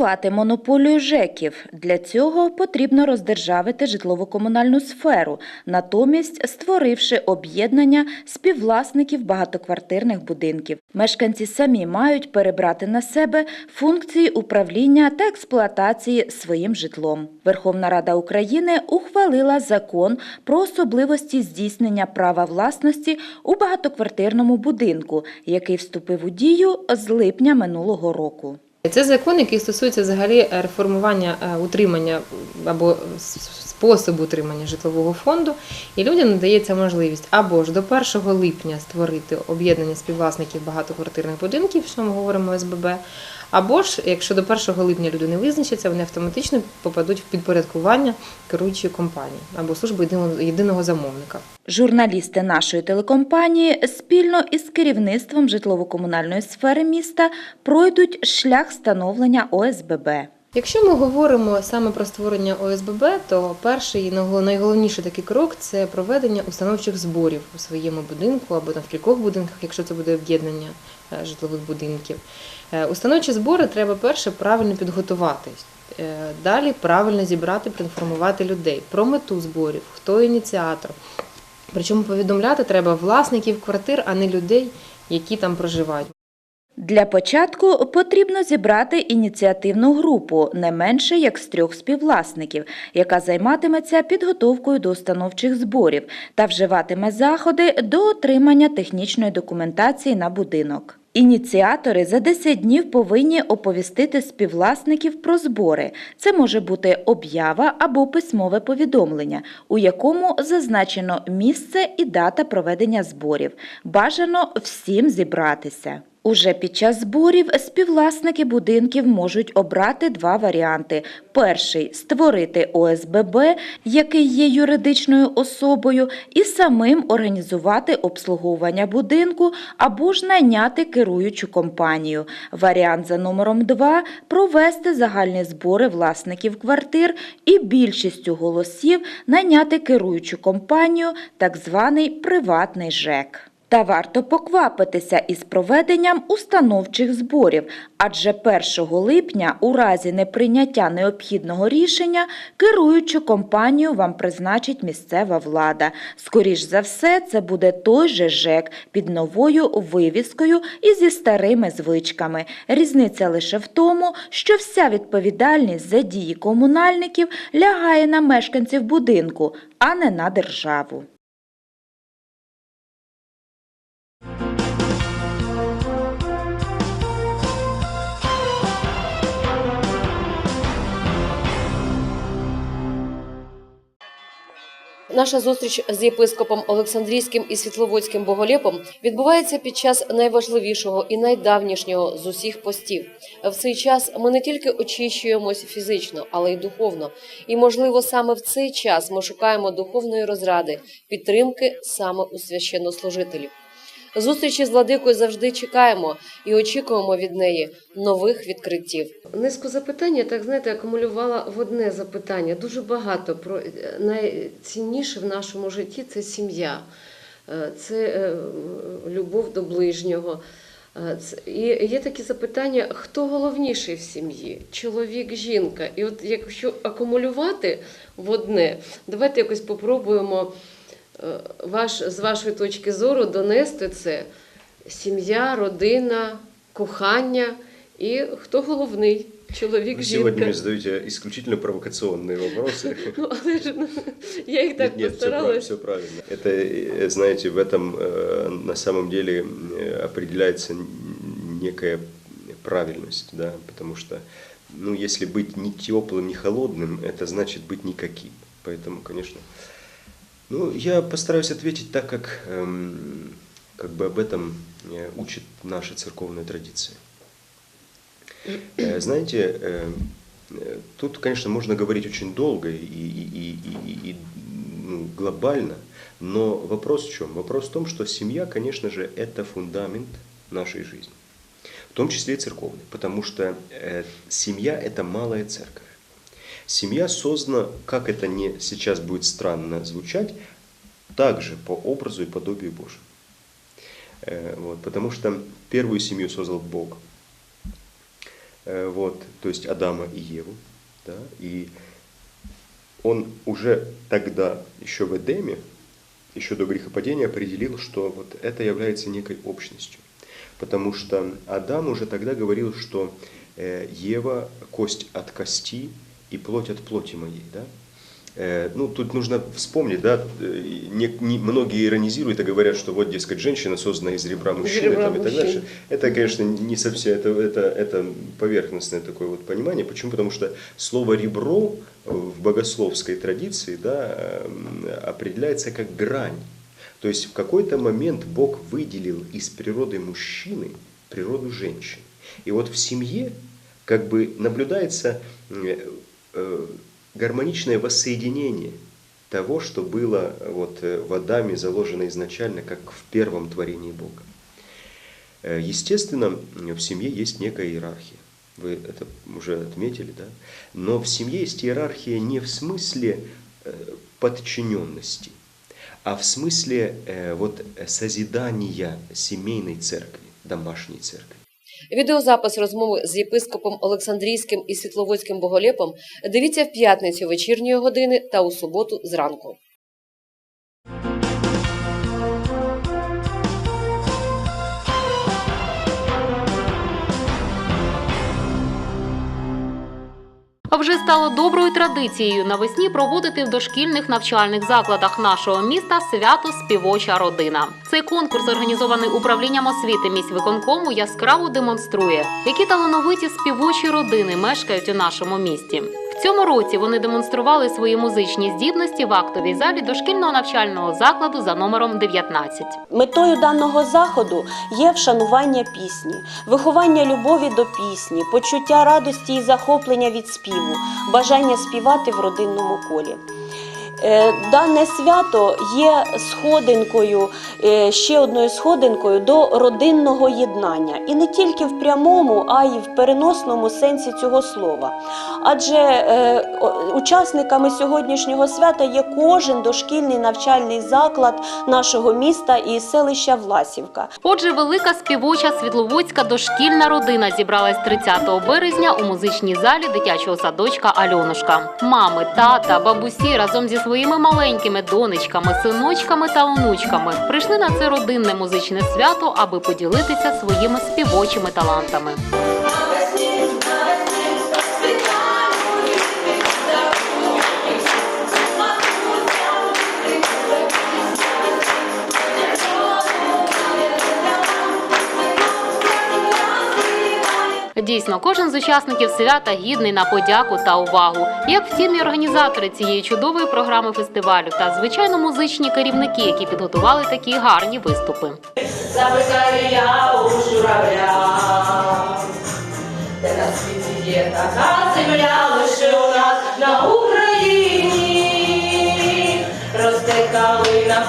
Скасувати монополію ЖЕКів. Для цього потрібно роздержавити житлово-комунальну сферу, натомість створивши об'єднання співвласників багатоквартирних будинків. Мешканці самі мають перебрати на себе функції управління та експлуатації своїм житлом. Верховна Рада України ухвалила закон про особливості здійснення права власності у багатоквартирному будинку, який вступив у дію з липня минулого року. Це закон, який стосується взагалі е, реформування е, утримання або способу утримання житлового фонду, і людям надається можливість або ж до 1 липня створити об'єднання співвласників багатоквартирних будинків, що ми говоримо СББ, або ж, якщо до 1 липня люди не визначаться, вони автоматично попадуть в підпорядкування керуючої компанії або служби єдиного, єдиного замовника. Журналісти нашої телекомпанії спільно із керівництвом житлово-комунальної сфери міста пройдуть шлях становлення ОСББ. Якщо ми говоримо саме про створення ОСББ, то перший і найгол- найголовніший такий крок це проведення установчих зборів у своєму будинку або там в кількох будинках, якщо це буде об'єднання житлових будинків. Е, Установчі збори треба перше правильно підготувати. Е, Далі правильно зібрати, проінформувати людей про мету зборів, хто ініціатор. Причому повідомляти треба власників квартир, а не людей, які там проживають. Для початку потрібно зібрати ініціативну групу не менше як з трьох співвласників, яка займатиметься підготовкою до установчих зборів та вживатиме заходи до отримання технічної документації на будинок. Ініціатори за 10 днів повинні оповістити співвласників про збори. Це може бути об'ява або письмове повідомлення, у якому зазначено місце і дата проведення зборів. Бажано всім зібратися. Уже під час зборів співвласники будинків можуть обрати два варіанти: перший створити ОСББ, який є юридичною особою, і самим організувати обслуговування будинку або ж найняти керуючу компанію. Варіант за номером 2 провести загальні збори власників квартир і більшістю голосів найняти керуючу компанію, так званий приватний ЖЕК. Та варто поквапитися із проведенням установчих зборів, адже 1 липня у разі неприйняття необхідного рішення керуючу компанію вам призначить місцева влада. Скоріш за все, це буде той же ЖЕК під новою вивіскою і зі старими звичками. Різниця лише в тому, що вся відповідальність за дії комунальників лягає на мешканців будинку, а не на державу. Наша зустріч з єпископом Олександрійським і Світловодським Боголєпом відбувається під час найважливішого і найдавнішнього з усіх постів. В цей час ми не тільки очищуємось фізично, але й духовно. І, можливо, саме в цей час ми шукаємо духовної розради, підтримки саме у священнослужителів. Зустрічі з владикою завжди чекаємо і очікуємо від неї нових відкриттів. Низку запитань я так знаєте, акумулювала в одне запитання. Дуже багато про е, найцінніше в нашому житті це сім'я, Е, це е, любов до ближнього. І є такі запитання: хто головніший в сім'ї? Чоловік, жінка. І от якщо акумулювати в одне, давайте якось попробуємо ваш, з вашої точки зору донести це сім'я, родина, кохання і хто головний? Чоловік, Вы жінка. сегодня мне задаете исключительно провокационные вопросы. Ну, але ж ну, я їх так Нет, нет, все, постаралась. все правильно. Это, э, знаете, в этом э, на самом деле э, определяется н- некая правильность, да, потому что, ну, если быть не теплым, не холодным, это значит быть никаким. Поэтому, конечно, ну, я постараюсь ответить так, как, эм, как бы об этом э, учит наша церковная традиция. Э, Знаете, э, э, тут, конечно, можно говорить очень долго и, и- и- и- и, ну, глобально, но вопрос в чем? Вопрос в том, что семья, конечно же, это фундамент нашей жизни, в том числе и церковной, потому что э, семья – это малая церковь. Семья создана, как это не сейчас будет странно звучать, также по образу и подобию Божьему. Э, Вот, потому что первую семью создал Бог. э, вот, то есть Адама и Еву, да, и он уже тогда, еще в Эдеме, еще до грехопадения определил, что вот это является некой общностью. Потому что Адам уже тогда говорил, что э, Ева – кость от кости и плоть от плоти моей. Да? Э, Ну, тут нужно вспомнить, да, э, не, не- многие иронизируют и говорят, что вот, дескать, женщина создана из ребра мужчины ребра там, и так дальше. Это, конечно, не совсем, это, это, это поверхностное такое вот понимание. Почему? Потому что слово «ребро» в богословской традиции да, эм, определяется как грань. То есть в какой-то момент Бог выделил из природы мужчины природу женщины. И вот в семье как бы наблюдается э, гармоничное воссоединение того, что было вот э, в Адаме заложено изначально, как в первом творении Бога. Э, Естественно, в семье есть некая иерархия. Вы это уже отметили, да? Но в семье есть иерархия не в смысле э, подчиненности, а в смысле э, вот э, созидания семейной церкви, домашней церкви. Відеозапис розмови з єпископом Олександрійським і Світловодським Боголєпом дивіться в п'ятницю вечірньої години та у суботу зранку. Вже стало доброю традицією навесні проводити в дошкільних навчальних закладах нашого міста свято Співоча родина. Цей конкурс, організований управлінням освіти міськвиконкому, яскраво демонструє, які талановиті співочі родини мешкають у нашому місті. Цьому році вони демонстрували свої музичні здібності в актовій залі дошкільного навчального закладу за номером 19. Метою даного заходу є вшанування пісні, виховання любові до пісні, почуття радості і захоплення від співу, бажання співати в родинному колі. Е, Дане свято є сходинкою, е, ще одною сходинкою до родинного єднання. І не тільки в прямому, а й в переносному сенсі цього слова. Адже е, учасниками сьогоднішнього свята є кожен дошкільний навчальний заклад нашого міста і селища Власівка. Отже, велика співоча світловодська дошкільна родина зібралась 30 березня у музичній залі дитячого садочка Альонушка. Мами, тата, бабусі разом зі своїми маленькими донечками, синочками та онучками прийшли на це родинне музичне свято, аби поділитися своїми співочими талантами. Дійсно, кожен з учасників свята гідний на подяку та увагу. Як втім, і організатори цієї чудової програми фестивалю та звичайно музичні керівники, які підготували такі гарні виступи. Запитаю я у журавля, де на світі є така земля, лише у нас на Україні росте калина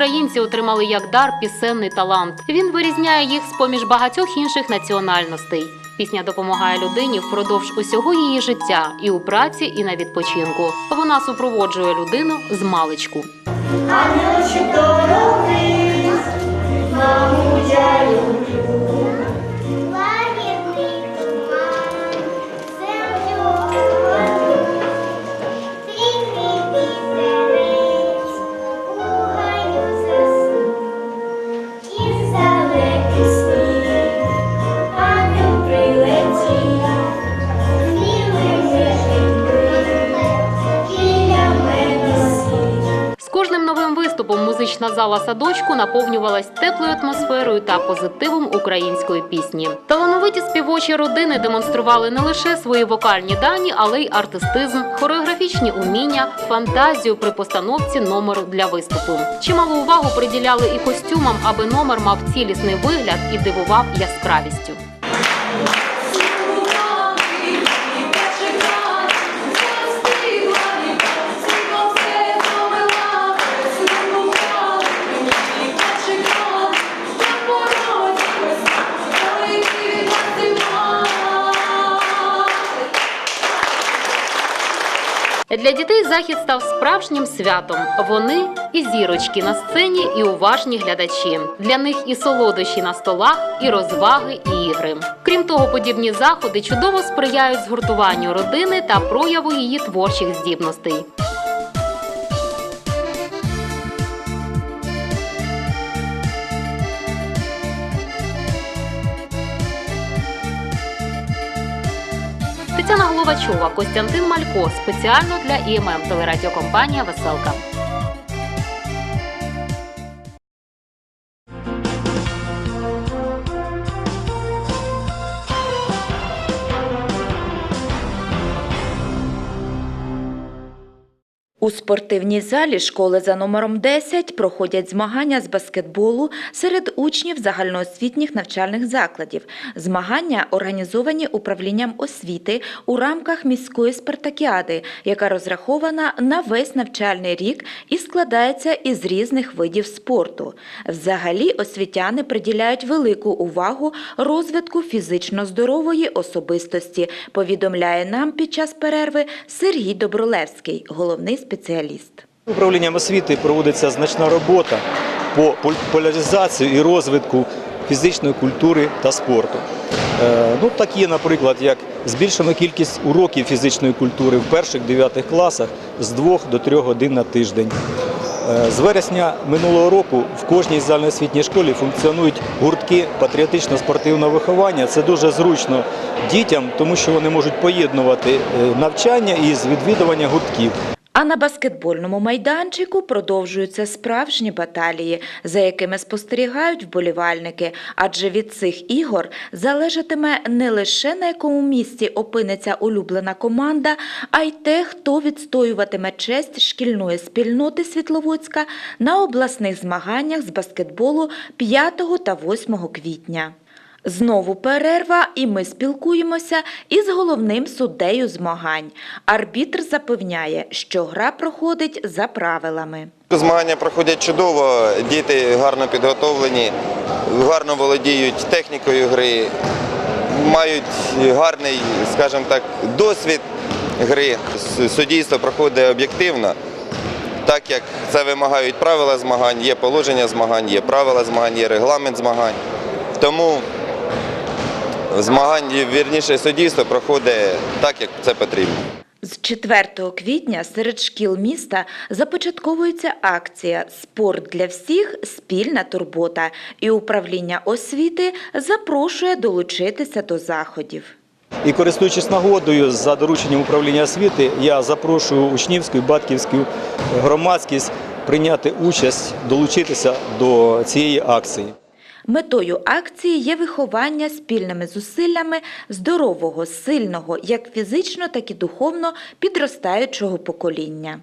українці отримали як дар пісенний талант. Він вирізняє їх з поміж багатьох інших національностей. Пісня допомагає людині впродовж усього її життя і у праці, і на відпочинку. Вона супроводжує людину з маличку. Ангелочек дороги, маму я люблю. Зала садочку наповнювалась теплою атмосферою та позитивом української пісні. Талановиті співочі родини демонстрували не лише свої вокальні дані, але й артистизм, хореографічні уміння, фантазію при постановці номеру для виступу. Чималу увагу приділяли і костюмам, аби номер мав цілісний вигляд і дивував яскравістю. Для дітей захід став справжнім святом. Вони і зірочки на сцені, і уважні глядачі. Для них і солодощі на столах, і розваги, і ігри. Крім того, подібні заходи чудово сприяють згуртуванню родини та прояву її творчих здібностей. Тетяна Головачова, Костянтин Малько. Спеціально для ІММ телерадіокомпанія Веселка. У спортивній залі школи за номером 10 проходять змагання з баскетболу серед учнів загальноосвітніх навчальних закладів. Змагання організовані управлінням освіти у рамках міської спартакіади, яка розрахована на весь навчальний рік і складається із різних видів спорту. Взагалі освітяни приділяють велику увагу розвитку фізично здорової особистості, повідомляє нам під час перерви Сергій Добролевський, головний спеціаліст. Управлінням освіти проводиться значна робота по популяризації і розвитку фізичної культури та спорту. Е, Ну, так наприклад, як збільшена кількість уроків фізичної культури в перших 9 класах з 2 до 3 годин на тиждень. Е, З вересня минулого року в кожній загальноосвітній школі функціонують гуртки патріотично-спортивного виховання. Це дуже зручно дітям, тому що вони можуть поєднувати е, навчання із відвідування гуртків. А на баскетбольному майданчику продовжуються справжні баталії, за якими спостерігають вболівальники. Адже від цих ігор залежатиме не лише на якому місці опиниться улюблена команда, а й те, хто відстоюватиме честь шкільної спільноти Світловодська на обласних змаганнях з баскетболу 5 та 8 квітня. Знову перерва, і ми спілкуємося із головним суддею змагань. Арбітр запевняє, що гра проходить за правилами. Змагання проходять чудово, діти гарно підготовлені, гарно володіють технікою гри, мають гарний, скажімо так, досвід гри. С- Суддівство проходить об'єктивно, так як це вимагають правила змагань, є положення змагань, є правила змагань, є регламент змагань. Тому змагання, вірніше, суддівство проходить так, як це потрібно. З 4 квітня серед шкіл міста започатковується акція Спорт для всіх спільна турбота, і управління освіти запрошує долучитися до заходів. І користуючись нагодою за дорученням управління освіти, я запрошую учнівську і батьківську громадськість прийняти участь, долучитися до цієї акції. Метою акції є виховання спільними зусиллями здорового, сильного, як фізично, так і духовно підростаючого покоління.